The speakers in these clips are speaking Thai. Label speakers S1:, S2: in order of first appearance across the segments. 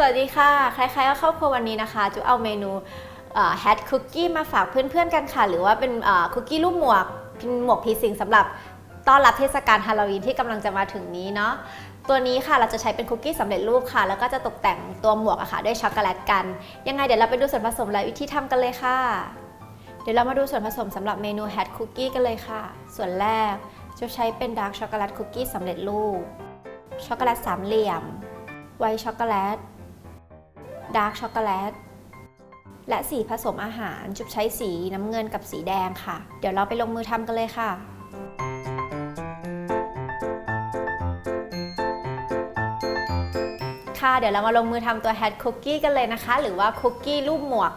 S1: สวัสดีค่ะใครๆก็เข้าครัววันนี้นะคะจุเอาเมนูแฮทคุกกี้มาฝากเพื่อนๆกันค่ะ หรือว่าเป็นคุกกี้รูปหมวกเป็นหมวกผีสิงสำหรับต้อนรับเทศกาลฮาโลวีนที่กำลังจะมาถึงนี้เนาะตัวนี้ค่ะเราจะใช้เป็นคุกกี้สำเร็จรูปค่ะ แล้วก็จะตกแต่งตัวหมวกอะค่ะด้วยช็อกโกแลตกัน ยังไงเดี๋ยวเราไปดูส่วนผสมและวิธีทำกันเลยค่ะ เดี๋ยวเรามาดูส่วนผสมสำหรับเมนูแฮทคุกกี้กันเลยค่ะ ส่วนแรกจะใช้เป็นดาร์กช็อกโกแลตคุกกี้สำเร็จรูปช็อกโกแลตสามเหลี่ยมไวท์ช็อกโกแลต ดาร์กช็อกโกแลตและสีผสมอาหารจุบใช้สีน้ำเงินกับสีแดงค่ะ เดี๋ยวเราไปลงมือทำกันเลยค่ะค่ะเดี๋ยวเรามาลงมือทำตัวแฮทคุกกี้กันเลยนะคะ หรือว่าคุกกี้รูปหมวก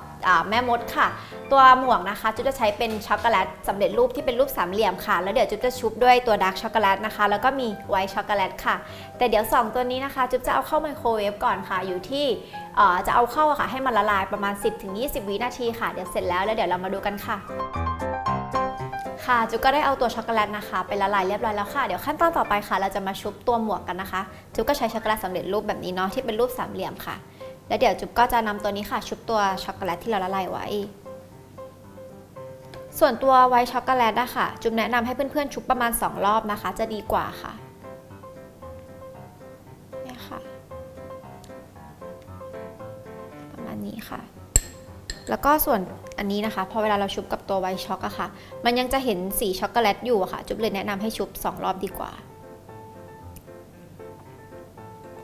S1: แม่มดค่ะ ตัวหมวกนะคะ จุ๊บจะใช้เป็นช็อกโกแลตสำเร็จรูปที่เป็นรูปสามเหลี่ยมค่ะ แล้วเดี๋ยวจุ๊บจะชุบด้วยตัวดาร์กช็อกโกแลตนะคะ แล้วก็มีไวท์ช็อกโกแลตค่ะ แต่เดี๋ยว 2 ตัวนี้นะคะ จุ๊บจะเอาเข้าไมโครเวฟก่อนค่ะ อยู่ที่จะเอาเข้าค่ะให้มันละลายประมาณ 10-20 วินาทีค่ะ เดี๋ยวเสร็จแล้วแล้วเดี๋ยวเรามาดูกันค่ะค่ะจุ๊บก็ได้เอาตัวช็อกโกแลตนะคะไปละลายเรียบร้อยแล้วค่ะเดี๋ยวขั้นตอนต่อไปค่ะ เราจะมาชุบตัวหมวกกันนะคะจุ๊บก็ใช้ช็อกโกแลตสำเร็จรูปแบบนี้เนาะที่เป็นรูปสามเหลี่ยมค่ะ แล้วเดี๋ยวจุ๊บก็จะนำตัวนี้ค่ะ ชุบตัวช็อกโกแลตที่เราละลายไว้ ส่วนตัวไวท์ช็อกโกแลตนะคะจุ๊บแนะนำให้เพื่อนๆชุบประมาณ 2 รอบนะคะ จะดีกว่าค่ะนี่ค่ะ ประมาณนี้ค่ะ แล้วก็ส่วนอันนี้นะคะ พอเวลาเราชุบกับตัวไวท์ช็อกอะค่ะ มันยังจะเห็นสีช็อกโกแลตอยู่อะค่ะ จุ๊บเลยแนะนำให้ชุบ 2 รอบดีกว่า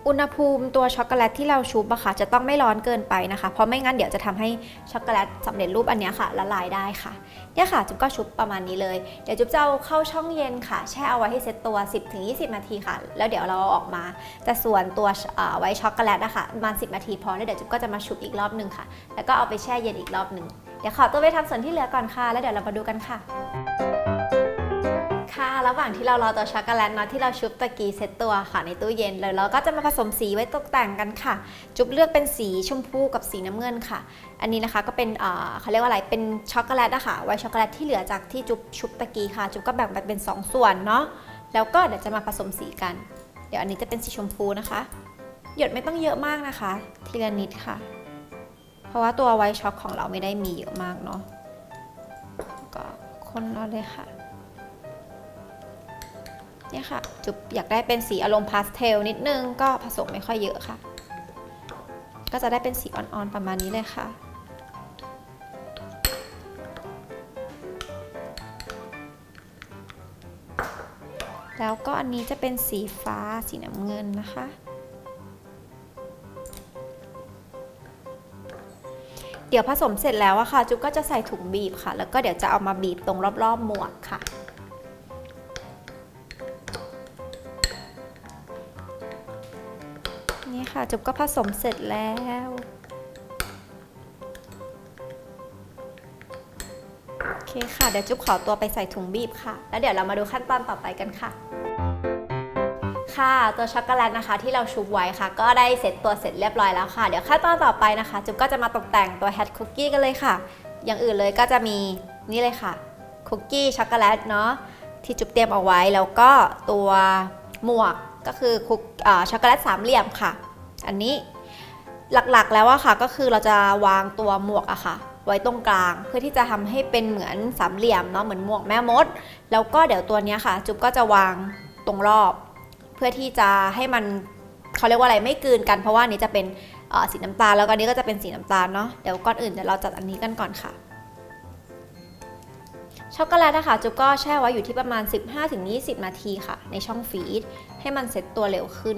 S1: อุณหภูมิตัวช็อกโกแลตที่เราชุบอะค่ะจะต้องไม่ร้อนเกินไปนะคะ เพราะไม่งั้นเดี๋ยวจะทำให้ช็อกโกแลตสำเร็จรูปอันนี้ค่ะละลายได้ค่ะเนี่ยค่ะจุ๊บก็ชุบประมาณนี้เลย เดี๋ยวจุ๊บจะเอาเข้าช่องเย็นค่ะ แช่เอาไว้ให้เซตตัว 10-20 นาทีค่ะ แล้วเดี๋ยวเราเอาออกมา แต่ส่วนตัวอ่อไวท์ช็อกโกแลตนะคะประมาณ 10 นาทีพอแล้วเดี๋ยวจุ๊บก็จะมาชุบอีกรอบหนึ่งค่ะ แล้วก็เอาไปแช่เย็นอีกรอบหนึ่งเดี๋ยวขอตัวไปทำส่วนที่เหลือก่อนค่ะ แล้วเดี๋ยวเรามาดูกันค่ะ ค่ะ ระหว่างที่เรารอตัวช็อกโกแลตเนาะที่เราชุบตะกี้เซตตัวค่ะในตู้เย็นเลยเราก็จะมาผสมสีไว้ตกแต่งกันค่ะ จุ๊บเลือกเป็นสีชมพูกับสีน้ำเงินค่ะ อันนี้นะคะก็เป็นเขาเรียกว่าอะไรเป็นช็อกโกแลตอะคะไวช็อกโกแลตที่เหลือจากที่จุ๊บชุบตะกี้ค่ะ จุ๊บก็แบ่งไปเป็น 2 ส่วนเนาะแล้วก็เดี๋ยวจะมาผสมสีกัน เดี๋ยวอันนี้จะเป็นสีชมพูนะคะ หยดไม่ต้องเยอะมากนะคะ ทีละนิดค่ะ เพราะว่าตัวไวช็อกของเราไม่ได้มีเยอะมากเนาะก็คนเอาเลยค่ะ เนี่ยค่ะ จุ๊บอยากได้เป็นสีอารมณ์พาสเทลนิดนึงก็ผสมไม่ค่อยเยอะค่ะ ก็จะได้เป็นสีอ่อนๆประมาณนี้เลยค่ะแล้วก็อันนี้จะเป็นสีฟ้าสีน้ำเงินนะคะ เดี๋ยวผสมเสร็จแล้วอะค่ะ จุ๊บก็จะใส่ถุงบีบค่ะ แล้วก็เดี๋ยวจะเอามาบีบตรงรอบๆหมวกค่ะ จุ๊บก็ผสมเสร็จแล้ว โอเคค่ะ เดี๋ยวจุ๊บขอตัวไปใส่ถุงบีบค่ะ แล้วเดี๋ยวเรามาดูขั้นตอนต่อไปกันค่ะ ค่ะ ตัวช็อกโกแลตนะคะ ที่เราชุบไว้ค่ะ ก็ได้เสร็จตัวเสร็จเรียบร้อยแล้วค่ะ เดี๋ยวขั้นตอนต่อไปนะคะ จุ๊บก็จะมาตกแต่งตัวแฮทคุกกี้กันเลยค่ะ อย่างอื่นเลยก็จะมีนี่เลยค่ะ คุกกี้ช็อกโกแลตเนาะ ที่จุ๊บเตรียมเอาไว้ แล้วก็ตัวหมวกก็คือคุกช็อกโกแลตสามเหลี่ยมค่ะ อันนี้หลักๆแล้วอะค่ะก็คือเราจะวางตัวหมวกอะค่ะ ไว้ตรงกลาง เพื่อที่จะทำให้เป็นเหมือนสามเหลี่ยมเนาะเหมือนหมวกแม่มด แล้วก็เดี๋ยวตัวนี้ค่ะ จุ๊บก็จะวางตรงรอบ เพื่อที่จะให้มันเขาเรียกว่าอะไรไม่กืนกันเพราะว่านี้จะเป็นสีน้ำตาลแล้วก็นี้ก็จะเป็นสีน้ำตาลเนาะเดี๋ยวก่อนอื่นเดี๋ยวเราจัดอันนี้กันก่อนค่ะช็อกโกแลตนะคะจุ๊บก็แช่ไว้อยู่ที่ประมาณ 15-20 นาทีค่ะ ในช่องฟรีซให้มันเซ็ตตัวเร็วขึ้น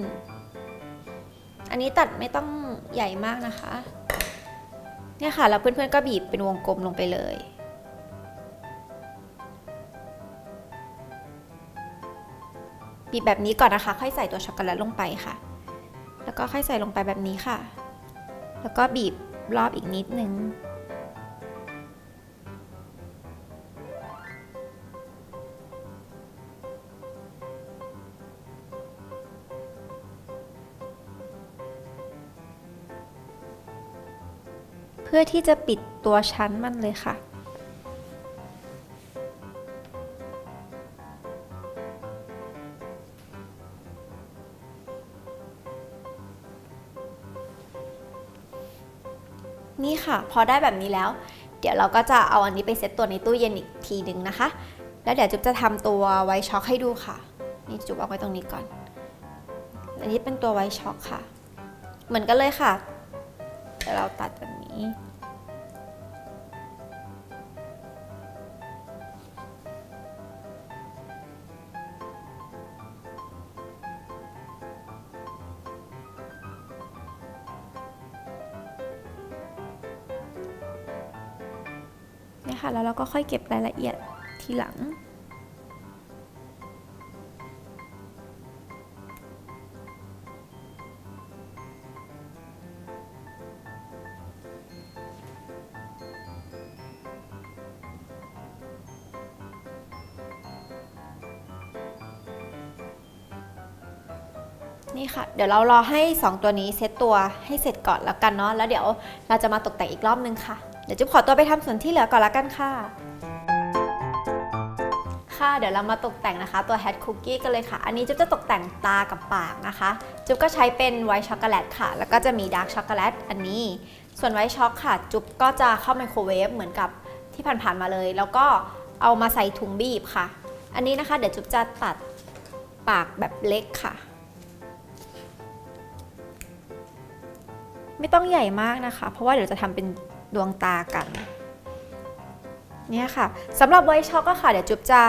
S1: อันนี้ตัดไม่ต้องใหญ่มากนะคะ เนี่ยค่ะ แล้วเพื่อนๆก็บีบเป็นวงกลมลงไปเลยบีบแบบนี้ก่อนนะคะ ค่อยใส่ตัวช็อกโกแลตลงไปค่ะ แล้วก็ค่อยใส่ลงไปแบบนี้ค่ะ แล้วก็บีบรอบอีกนิดนึง พื่อที่จะปิดตัวชั้นมันเลยค่ะ นี่ค่ะ พอได้แบบนี้แล้ว เดี๋ยวเราก็จะเอาอันนี้ไปเซตตัวในตู้เย็นอีกทีหนึ่งนะคะ แล้วเดี๋ยวจุ๊บจะทำตัวไวช็อกให้ดูค่ะ นี่จุ๊บเอาไว้ตรงนี้ก่อน อันนี้เป็นตัวไวช็อกค่ะ เหมือนกันเลยค่ะ เดี๋ยวเราตัดแบบนี้ เนี่ยค่ะแล้วเราก็ค่อยเก็บรายละเอียดทีหลัง นี่ค่ะ เดี๋ยวเรารอให้ 2 ตัวนี้เซตตัวให้เสร็จก่อนแล้วกันเนาะแล้วเดี๋ยวเราจะมาตกแต่งอีกรอบนึงค่ะ เดี๋ยวจุ๊บขอตัวไปทำส่วนที่เหลือก่อนล้วกันค่ะ ค่ะเดี๋ยวเรามาตกแต่งนะคะ ตัวแฮทคุกกี้กันเลยค่ะ อันนี้จุ๊บจะตกแต่งตากับปากนะคะ จุ๊บก็ใช้เป็นไวท์ช็อกโกแลตค่ะ แล้วก็จะมีดาร์กช็อกโกแลตอันนี้ ส่วนไวท์ช็อกค่ะ จุ๊บก็จะเข้าไมโครเวฟเหมือนกับที่ผ่านๆมาเลย แล้วก็เอามาใส่ถุงบีบค่ะ อันนี้นะคะ เดี๋ยวจุ๊บจะตัดปากแบบเล็กค่ะ ไม่ต้องใหญ่มากนะคะ เพราะว่าเดี๋ยวจะทำเป็นดวงตากันเนี่ยค่ะสำหรับไวท์ช็อกก็ค่ะ เดี๋ยวจุ๊บจะ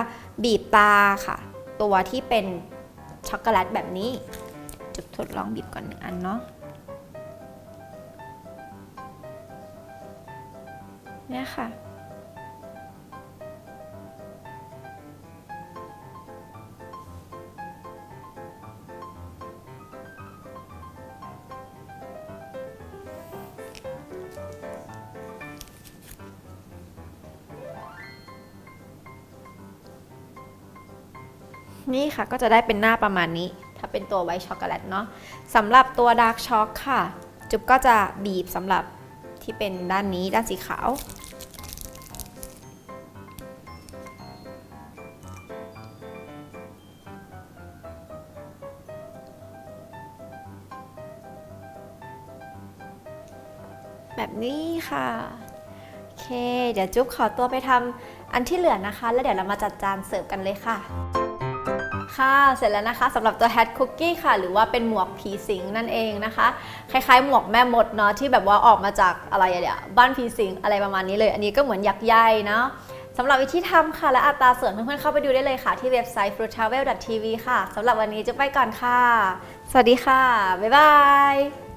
S1: บีบตาค่ะ ตัวที่เป็นช็อกโกแลตแบบนี้ จุ๊บทดลองบีบก่อนหนึ่งอันเนาะเนี่ยค่ะ นี่ค่ะก็จะได้เป็นหน้าประมาณนี้ ถ้าเป็นตัวไวท์ช็อกโกแลตเนาะสำหรับตัวดาร์กช็อกค่ะ จุ๊บก็จะบีบสำหรับที่เป็นด้านนี้ด้านสีขาวแบบนี้ค่ะ โอเค เดี๋ยวจุ๊บขอตัวไปทำอันที่เหลือนะคะ แล้วเดี๋ยวเรามาจัดจานเสิร์ฟกันเลยค่ะ ค่ะเสร็จแล้วนะคะสำหรับตัวแฮทคุกกี้ค่ะ หรือว่าเป็นหมวกผีสิงนั่นเองนะคะ คล้ายๆ หมวกแม่มดเนาะที่แบบว่าออกมาจากอะไรอะเดี๋ยบ้านผีสิงอะไรประมาณนี้เลย อันนี้ก็เหมือนยักษ์ใหญ่เนาะสำหรับวิธีทำค่ะ และอัตราส่วนเพื่อนๆเข้าไปดูได้เลยค่ะ ที่เว็บไซต์ fruittravel.tv ค่ะสำหรับวันนี้จะไปก่อนค่ะ สวัสดีค่ะ บ๊ายบาย